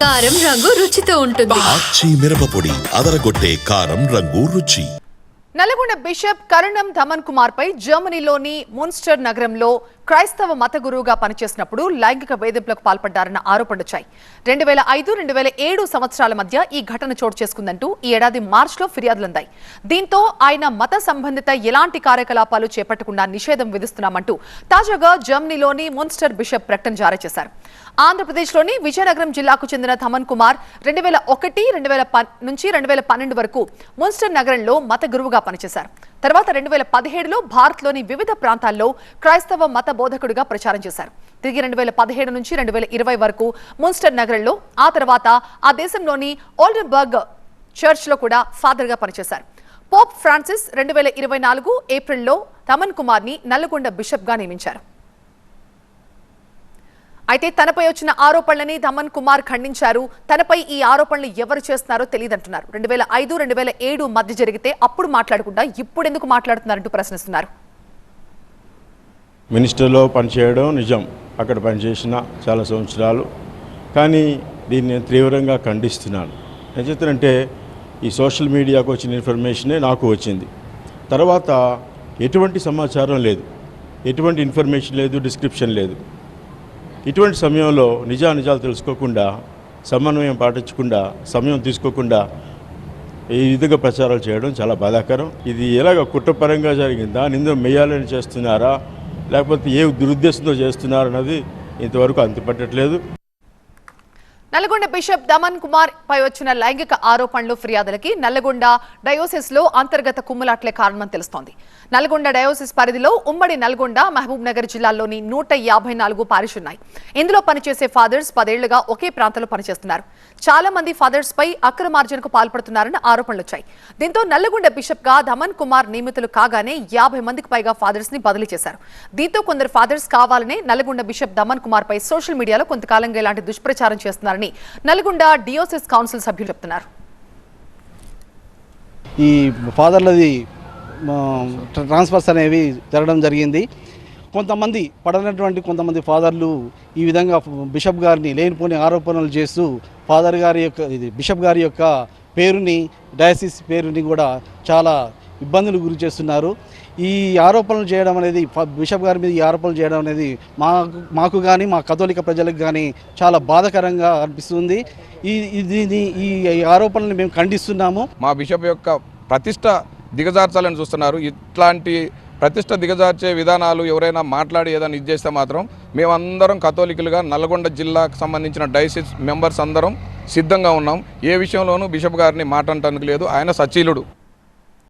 కారం రంగు రుచితో ఉంటుంది. ఆచి మిరపపొడి అదరగొట్టే కారం రంగు రుచి. నల్గొండ బిషప్ కరుణం ధమన్ కుమార్ పై జర్మనీలోని మున్స్టర్ నగరంలో క్రైస్తవ మత గురువుగా పనిచేసినప్పుడు లైంగిక వేధింపులకు పాల్పడ్డారన్న ఆరోపణలొచ్చాయి. రెండు వేల ఐదు రెండు వేల ఏడు సంవత్సరాల మధ్య ఈ ఘటన చోటు చేసుకుందంటూ ఈ ఏడాది మార్చిలో ఫిర్యాదులందాయి. దీంతో ఆయన మత సంబంధిత ఎలాంటి కార్యకలాపాలు చేపట్టకుండా నిషేధం విధిస్తున్నామంటూ తాజాగా జర్మనీలోని మున్స్టర్ బిషప్ ప్రకటన జారీ చేశారు. ఆంధ్రప్రదేశ్లోని విజయనగరం జిల్లాకు చెందిన థమన్ కుమార్ రెండు వేల ఒకటి రెండు వేల నుంచి రెండు వేల పన్నెండు వరకు మున్స్టర్ నగరంలో మత గురువుగా పనిచేశారు. తర్వాత రెండు వేల పదిహేడులో భారత్లోని వివిధ ప్రాంతాల్లో క్రైస్తవ మత బోధకుడిగా ప్రచారం చేశారు. తిరిగి రెండు వేల పదిహేడు నుంచి రెండు వేల ఇరవై వరకు మున్స్టర్ నగరంలో ఆ తర్వాత ఆ దేశంలోని ఓల్డెన్బర్గ్ చర్చ్లో కూడా ఫాదర్గా పనిచేశారు. పోప్ ఫ్రాన్సిస్ రెండు వేల ఇరవై నాలుగు ఏప్రిల్లో తమన్ కుమార్ని నల్లగొండ బిషప్గా నియమించారు. అయితే తనపై వచ్చిన ఆరోపణలని దమన్ కుమార్ ఖండించారు. తనపై ఈ ఆరోపణలు ఎవరు చేస్తున్నారో తెలియదంటున్నారు. రెండు వేల ఐదు రెండు వేల ఏడు మధ్య జరిగితే అప్పుడు మాట్లాడకుండా ఇప్పుడు ఎందుకు మాట్లాడుతున్నారంటూ ప్రశ్నిస్తున్నారు. మినిస్టర్లో పనిచేయడం నిజం. అక్కడ పనిచేసిన చాలా సంవత్సరాలు. కానీ దీన్ని నేను తీవ్రంగా ఖండిస్తున్నాను. ఏం ఈ సోషల్ మీడియాకు వచ్చిన ఇన్ఫర్మేషనే నాకు వచ్చింది. తర్వాత ఎటువంటి సమాచారం లేదు. ఎటువంటి ఇన్ఫర్మేషన్ లేదు డిస్క్రిప్షన్ లేదు. ఇటువంటి సమయంలో నిజానిజాలు తెలుసుకోకుండా సమన్వయం పాటించకుండా సమయం తీసుకోకుండా ఈ విధంగా ప్రచారాలు చేయడం చాలా బాధాకరం. ఇది ఎలాగ కుట్రపరంగా జరిగిందా నింద మెయ్యాలని చేస్తున్నారా లేకపోతే ఏ దురుద్దేశంతో చేస్తున్నారన్నది ఇంతవరకు అంతుపట్టట్లేదు. నల్గొండ బిషప్ దమన్ కుమార్ పై వచ్చిన లైంగిక ఆరోపణలు ఫిర్యాదులకి నల్గొండ డయోసిస్లో అంతర్గత కుమ్ములాట్లే కారణమని తెలుస్తోంది. నల్గొండ డయోసిస్ పరిధిలో ఉమ్మడి నల్గొండ మహబూబ్ నగర్ జిల్లాల్లోని నూట యాభై నాలుగు పారిష్ ఉన్నాయి. ఇందులో పనిచేసే ఫాదర్స్ పదేళ్ళుగా ఒకే ప్రాంతంలో పనిచేస్తున్నారు. చాలా మంది ఫాదర్స్ పై అక్రమార్జనకు పాల్పడుతున్నారని ఆరోపణలు వచ్చాయి. దీంతో నల్లగొండ బిషప్గా ధమన్ కుమార్ నియమితులు కాగానే యాభై మందికి పైగా ఫాదర్స్ని బదిలీ చేశారు. దీంతో కొందరు ఫాదర్స్ కావాలనే నల్లగొండ బిషప్ దమన్ కుమార్ పై సోషల్ మీడియాలో కొంతకాలంగా ఇలాంటి దుష్ప్రచారం చేస్తున్నారు చేస్తున్నారని నల్గొండ డియోసిస్ కౌన్సిల్ సభ్యులు చెప్తున్నారు. ఈ ఫాదర్లది ట్రాన్స్ఫర్స్ అనేవి జరగడం జరిగింది. కొంతమంది పడనటువంటి కొంతమంది ఫాదర్లు ఈ విధంగా బిషప్ గారిని లేనిపోని ఆరోపణలు చేస్తూ ఫాదర్ గారి యొక్క ఇది బిషప్ గారి యొక్క పేరుని డయాసిస్ పేరుని కూడా చాలా ఇబ్బందులు గురి చేస్తున్నారు. ఈ ఆరోపణలు చేయడం అనేది బిషప్ గారి మీద ఈ ఆరోపణలు చేయడం అనేది మాకు మాకు కానీ మా కథోలిక ప్రజలకు కానీ చాలా బాధాకరంగా అనిపిస్తుంది. ఈ ఇది ఈ ఆరోపణలను మేము ఖండిస్తున్నాము. మా బిషప్ యొక్క ప్రతిష్ట దిగజార్చాలని చూస్తున్నారు. ఇట్లాంటి ప్రతిష్ట దిగజార్చే విధానాలు ఎవరైనా మాట్లాడి ఏదైనా ఇది చేస్తే మాత్రం మేమందరం కథోలికులుగా నల్గొండ జిల్లాకు సంబంధించిన డైసిస్ మెంబర్స్ అందరం సిద్ధంగా ఉన్నాం. ఏ విషయంలోనూ బిషప్ గారిని మాట్లాడటానికి లేదు. ఆయన సచీలుడు.